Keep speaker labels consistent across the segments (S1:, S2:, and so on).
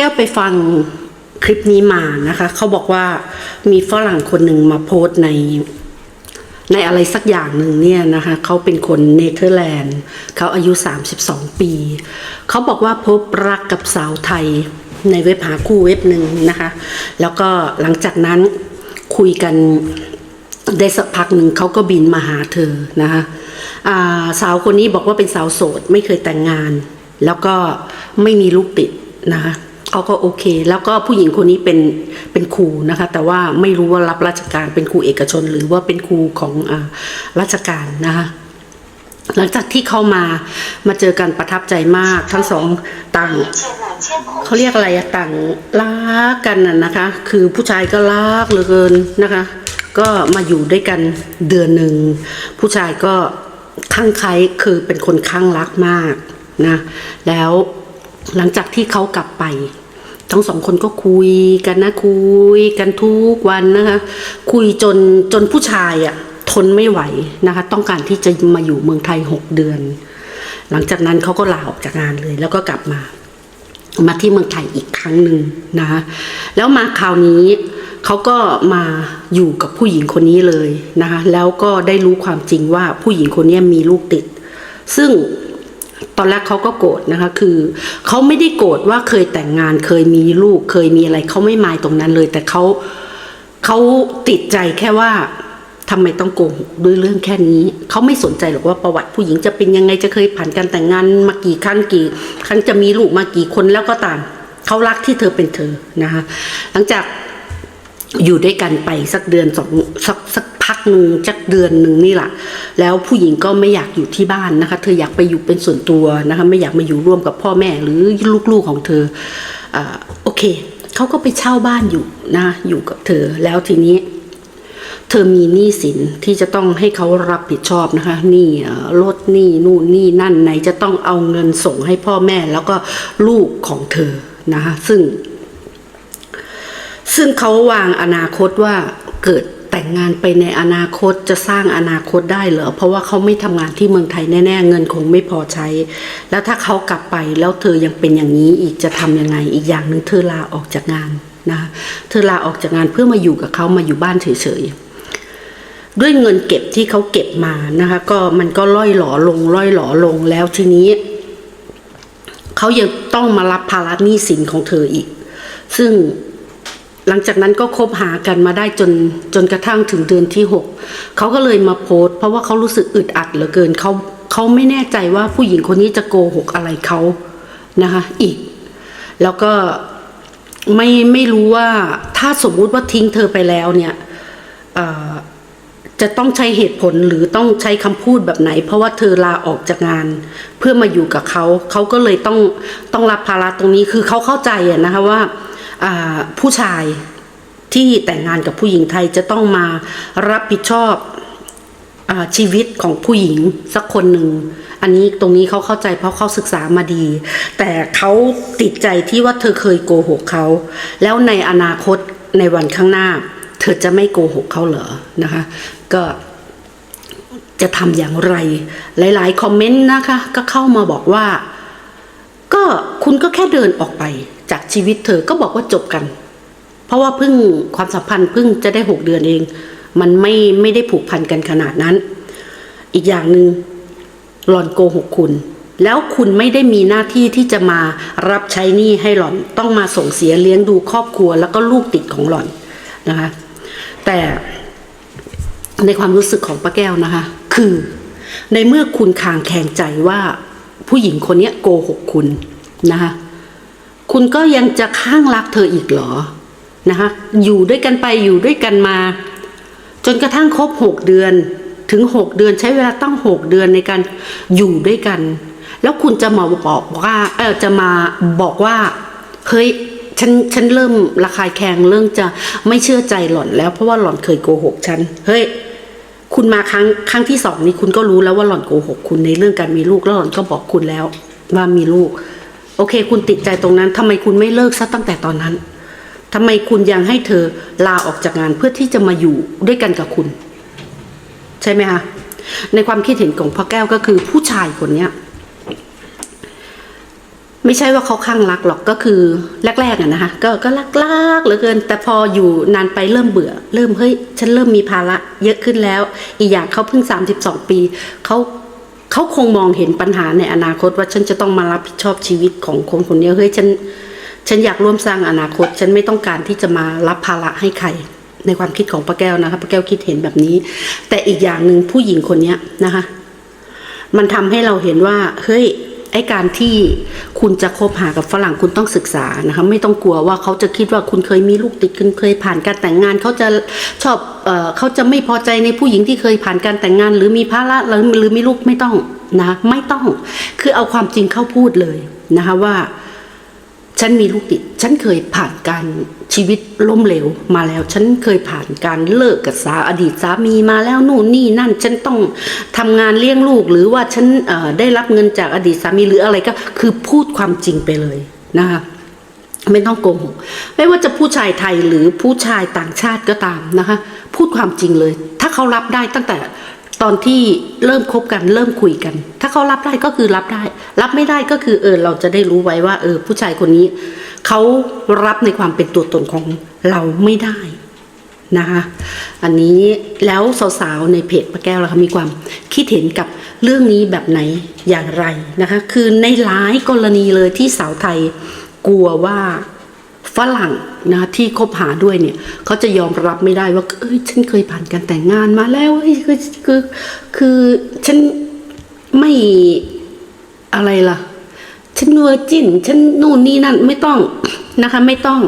S1: แก้วไปฟังคลิปนี้มานะคะ เขาบอกว่ามีฝรั่งคนหนึ่งมาโพสต์ในในอะไรสักอย่างหนึ่งเนี่ยนะคะเขาเป็นคนเนเธอร์แลนด์เขาอายุ 32 ปี เขาบอกว่าพบรักกับสาวไทยในเว็บหาคู่เว็บหนึ่งนะคะ แล้วก็หลังจากนั้นคุยกันได้สักพักหนึ่งเขาก็บินมาหาเธอนะคะาสาวคนนี้บอกว่าเป็นสาวโสด ไม่เคยแต่งงาน แล้วก็ไม่มีลูกติดนะคะ เขาก็โอเค แล้วก็ผู้หญิงคนนี้เป็นเป็นครูนะคะ แต่ว่าไม่รู้ว่ารับราชการเป็นครูเอกชน หรือว่าเป็นครูของอราชการนะคะหลังจากที่เข้ามามาเจอกันประทับใจมากทั้งสองต่างเขาเรียกอะไรอะต่างรักกันน่ะนะคะ คือผู้ชายก็รักเหลือเกินนะคะ ก็มาอยู่ด้วยกันเดือนหนึ่งผู้ชายก็ข้างใครคือเป็นคนข้างรักมากนะแล้ว หลังจากที่เขากลับไป ทั้งสองคนก็คุยกันนะคุยกันทุกวันนะคะ คุยจนจนผู้ชายอะทนไม่ไหวนะคะ ต้องการที่จะมาอยู่เมืองไทยหกเดือน หลังจากนั้นเขาก็ลาออกจากงานเลย แล้วก็กลับมามาที่เมืองไทยอีกครั้งหนึ่งนะคะแล้วมาคราวนี้เขาก็มาอยู่กับผู้หญิงคนนี้เลยนะคะแล้วก็ได้รู้ความจริงว่าผู้หญิงคนนี้มีลูกติด ซึ่ง ตอนแรกเขาก็โกรธนะคะคือเขาไม่ได้โกรธว่าเคยแต่งงานเคยมีลูกเคยมีอะไรเขาไม่มายตรงนั้นเลย แต่เขาเขาติดใจแค่ว่าทำไมต้องโกหกด้วยเรื่องแค่นี้ เขาไม่สนใจหรอกว่าประวัติผู้หญิงจะเป็นยังไงจะเคยผ่านการแต่งงานมากี่ครั้งกี่ ครั้งจะมีลูกมากี่คนแล้วก็ตามเขารักที่เธอเป็นเธอนะคะหลังจากอยู่ด้วยกันไปสักเดือนสองสักสัก พักหนึ่งสักเดือนหนึ่งนี่แหละแล้วผู้หญิงก็ไม่อยากอยู่ที่บ้านนะคะ เธออยากไปอยู่เป็นส่วนตัวนะคะไม่อยากมาอยู่ร่วมกับพ่อแม่หรือลูกๆของเธออโอเคเขาก็ไปเช่าบ้านอยู่นะอยู่กับเธอแล้วทีนี้เธอมีหนี้สินที่จะต้องให้เขารับผิดชอบนะคะหนี่รถหนี้นู่นหนี้นั่นไหนจะต้องเอาเงินส่งให้พ่อแม่แล้วก็ลูกของเธอนะคะซึ่ง ซึ่งเขาวางอนาคตว่าเกิด แต่งงานไปในอนาคตจะสร้างอนาคตได้เหรอเพราะว่าเขาไม่ทำงานที่เมืองไทยแน่ๆเงินคงไม่พอใช้ แล้วถ้าเขากลับไปแล้วเธอยังเป็นอย่างนี้อีกจะทำยังไงอีกอย่างหนึ่งเธอลาออกจากงานนะคะเธอลาออกจากงานเพื่อมาอยู่กับเขามาอยู่บ้านเฉยๆด้วยเงินเก็บที่เขาเก็บมานะคะก็มันก็ล่อยหลอลงล่อยหลอลงแล้วทีนี้เขายังต้องมารับภาระหนี้สินของเธออีก ซึ่ง หลังจากนั้นก็คบหากันมาได้จนจนกระทั่งถึงเดือนที่หกเขาก็เลยมาโพสต์ เพราะว่าเขารู้สึกอึดอัดเหลือเกินเขาเขาไม่แน่ใจว่าผู้หญิงคนนี้จะโกหกอะไรเขานะคะอีก แล้วก็ไม่ไม่รู้ว่าถ้าสมมุติว่าทิ้งเธอไปแล้วเนี่ยจะต้องใช้เหตุผลหรือต้องใช้คำพูดแบบไหน เพราะว่าเธอลาออกจากงาน เพื่อมาอยู่กับเขา เขาก็เลยต้องต้องรับภาระตรงนี้คือเขาเข้าใจนะคะว่า ผู้ชายที่แต่งงานกับผู้หญิงไทยจะต้องมารับผิดชอบอชีวิตของผู้หญิงสักคนหนึ่ง อันนี้ตรงนี้เขาเข้าใจเพราะเขาศึกษามาดี แต่เขาติดใจที่ว่าเธอเคยโกหกเขา แล้วในอนาคตในวันข้างหน้า เธอจะไม่โกหกเขาเหรอนะคะ ก็จะทำอย่างไร หลาย ๆ คอมเมนต์นะคะ ก็เข้ามาบอกว่า ก็คุณก็แค่เดินออกไป จากชีวิตเธอก็บอกว่าจบกัน เพราะว่าเพิ่งความสัมพันธ์เพิ่งจะได้หกเดือนเอง มันไม่ไม่ได้ผูกพันกันขนาดนั้น อีกอย่างหนึ่งหล่อนโกหกคุณ แล้วคุณไม่ได้มีหน้าที่ที่จะมารับใช้หนี้ให้หล่อนต้องมาส่งเสียเลี้ยงดูครอบครัว แล้วก็ลูกติดของหล่อนนะคะ แต่ในความรู้สึกของป้าแก้วนะคะ คือในเมื่อคุณคางแขงใจว่าผู้หญิงคนนี้โกหกคุณนะคะ คุณก็ยังจะข้างรักเธออีกเหรอนะคะอยู่ด้วยกันไปอยู่ด้วยกันมา จนกระทั่งครบหกเดือนถึงหกเดือนใช้เวลาตั้งหกเดือนในการอยู่ด้วยกัน แล้วคุณจะมาบอกว่าเออจะมาบอกว่าเฮ้ยฉันฉันเริ่มระคายแคงเรื่องจะไม่เชื่อใจหล่อนแล้วเพราะว่าหล่อนเคยโกหกฉันเฮ้ยคุณมาครั้งครั้งที่สองนี้คุณก็รู้แล้วว่าหล่อนโกหกคุณในเรื่องการมีลูกแล้วหล่อนก็บอกคุณแล้วว่ามีลูก โอเค คุณติดใจตรงนั้นทำไมคุณไม่เลิกซะตั้งแต่ตอนนั้นทำไมคุณยังให้เธอลาออกจากงานเพื่อที่จะมาอยู่ด้วยกันกับคุณ ใช่ไหมคะในความคิดเห็นของพ่อแก้วก็คือผู้ชายคนเนี้ยไม่ใช่ว่าเขาข้างรักหรอกก็คือแรกๆอะนะคะก็ก็รักรักๆเหลือเกิน แต่พออยู่นานไปเริ่มเบื่อ เริ่มเฮ้ยฉันเริ่มมีภาระเยอะขึ้นแล้ว อีกอย่างเขาเพิ่ง 32 ปีเขา เขาคงมองเห็นปัญหาในอนาคตว่าฉันจะต้องมารับผิดชอบชีวิตของคนคนนี้เฮ้ยฉันฉันอยากร่วมสร้างอนาคต ฉันไม่ต้องการที่จะมารับภาระให้ใครในความคิดของป้าแก้วนะคะป้าแก้วคิดเห็นแบบนี้ แต่อีกอย่างหนึ่งผู้หญิงคนนี้นะคะ มันทำให้เราเห็นว่าเฮ้ย ไอการที่คุณจะคบหากับฝรั่งคุณต้องศึกษานะคะไม่ต้องกลัวว่าเขาจะคิดว่าคุณเคยมีลูกติดคุณเคยผ่านการแต่งงานเขาจะชอบเออเขาจะไม่พอใจในผู้หญิงที่เคยผ่านการแต่งงาน หรือมีภาระหรือหรือมีลูกไม่ต้องนะไม่ต้องคือเอาความจริงเข้าพูดเลยนะคะว่า ฉันมีลูกติด ฉันเคยผ่านการ ชีวิตล้มเหลวมาแล้ว ฉันเคยผ่านการเลิกกับสาอดีตสามีมาแล้วนู่นนี่นั่น ฉันต้องทำงานเลี้ยงลูก หรือว่าฉันเอ่อได้รับเงินจากอดีตสามีหรืออะไรก็คือพูดความจริงไปเลยนะคะไม่ต้องโกหกไม่ว่าจะผู้ชายไทยหรือผู้ชายต่างชาติก็ตามนะคะ พูดความจริงเลย ถ้าเขารับได้ตั้งแต่ตอนที่เริ่มคบกันเริ่มคุยกัน ถ้าเขารับได้ก็คือรับได้ รับไม่ได้ก็คือเออเราจะได้รู้ไว้ว่า เออ ผู้ชายคนนี้ เขารับในความเป็นตัวตนของเราไม่ได้นะคะอันนี้แล้วสาวๆในเพจป้าแก้วล่ะคะมีความคิดเห็นกับเรื่องนี้แบบไหนอย่างไรนะคะคือในหลายกรณีเลยที่สาวไทยกลัวว่าฝรั่งนะที่คบหาด้วยเนี่ยเขาจะยอมรับไม่ได้ว่าเอ้ยฉันเคยผ่านการแต่งงานมาแล้วเอ้ยคือคือคือฉันไม่อะไรล่ะ ฉันเวอร์จินฉันนู่นนี่นั่นไม่ต้องนะคะ ไม่ต้อง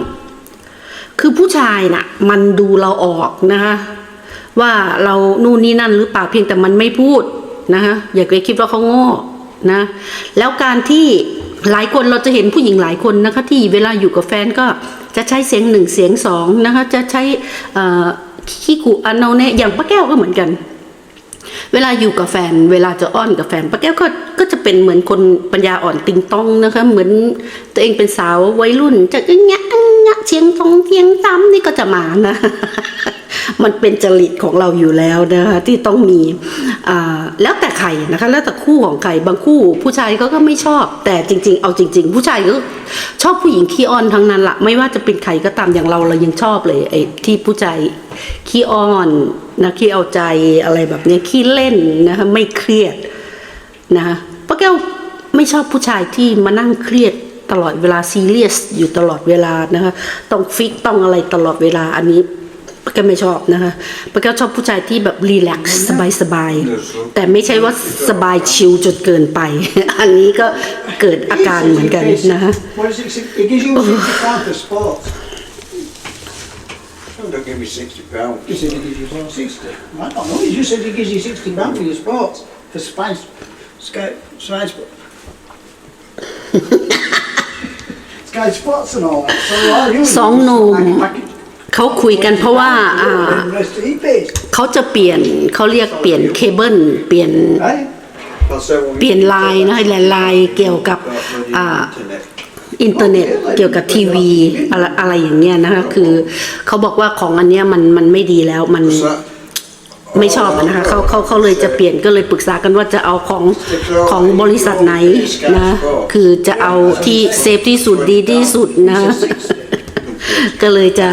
S1: คือผู้ชายน่ะ มันดูเราออกนะคะ ว่าเรานู่นนี่นั่นหรือเปล่าเพียงแต่มันไม่พูดนะคะอย่าไปคิดว่าเขาโง่นะ แล้วการที่หลายคนเราจะเห็นผู้หญิงหลายคนนะคะ ที่เวลาอยู่กับแฟนก็จะใช้เสียงหนึ่งเสียงสองนะคะ จะใช้ขี้ขู่อันเอาเนะอย่างป้าแก้วก็เหมือนกัน เวลาอยู่กับแฟน เวลาจะอ้อนกับแฟนป้าแก้วก็ก็จะเป็นเหมือนคนปัญญาอ่อนติงต้องนะคะ เหมือนตัวเองเป็นสาววัยรุ่น จะอึ้งยะอึ้งยะเชียงตรงเชียงตำนี่ก็จะมานะ มันเป็นจริตของเราอยู่แล้วนะคะที่ต้องมีอ่าแล้วแต่ใครนะคะ แล้วแต่คู่ของใครบางคู่ ผู้ชายเขาก็ไม่ชอบ แต่จริง ๆ เอาจริง ๆ ผู้ชายก็ชอบผู้หญิงขี้อ้อนทั้งนั้นละไม่ว่าจะเป็นใครก็ตามอย่างเราเรายังชอบเลยไอ้ที่ผู้ชายขี้อ้อน นะขี้เอาใจอะไรแบบนี้ขี้เล่นนะคะไม่เครียดนะคะป้าแก้วไม่ชอบผู้ชายที่มานั่งเครียดตลอดเวลาซีเรียสอยู่ตลอดเวลานะคะต้องฟิกต้องอะไรตลอดเวลาอันนี้ป้าแก้วไม่ชอบนะคะป้าแก้วชอบผู้ชายที่แบบรีแลกซ์สบายสบายๆแต่ไม่ใช่ว่าสบายชิลจนเกินไป อันนี้ก็เกิดอาการเหมือนกันนะคะ
S2: Don't give me sixty pounds.
S3: You said it gives you what, sixty? I don't know. You just said it gives you sixty pound for your sports for spice, sky, sky sport. Sky Sports and all that. So all you
S1: สองหนุ่ม
S3: like package.
S1: เขาคุยกันเพราะว่าอ่า
S3: And the rest he pays.
S1: เขาจะเปลี่ยนเขาเรียกเปลี่ยนเคเบิลเปลี่ยน
S3: Right?
S2: I'll say what we
S1: เปลี่ยน
S2: need to
S1: ไลน์
S2: talk
S1: นะ
S2: about.
S1: ไลน์เกี่ยวกับ
S2: About bloody
S1: อ่า
S2: internet.
S1: อินเทอร์เน็ตเกี่ยวกับทีวีอะไรอะไรอย่างเงี้ยนะคะ คือเขาบอกว่าของอันเนี้ยมันมันไม่ดีแล้วมันไม่ชอบนะคะเขาเขาเขาเลยจะเปลี่ยนก็เลยปรึกษากันว่าจะเอาของของบริษัทไหนนะคือจะเอาที่เซฟที่สุดดีที่สุดนะก็เลยจะ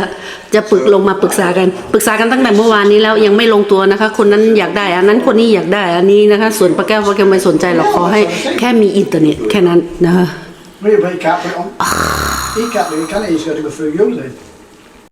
S1: จะปรึกลงมาปรึกษากันปรึกษากันตั้งแต่เมื่อวานนี้แล้วยังไม่ลงตัวนะคะ คนนั้นอยากได้ อันนั้นคนนี้อยากได้อันนี้นะคะ ส่วนป้าแก้วป้าแก้วไม่สนใจหรอกขอให้แค่มีอินเทอร์เน็ตแค่นั้นนะคะ
S3: Nu he can't på kan Ikapp, vi kan inte göra det för jul.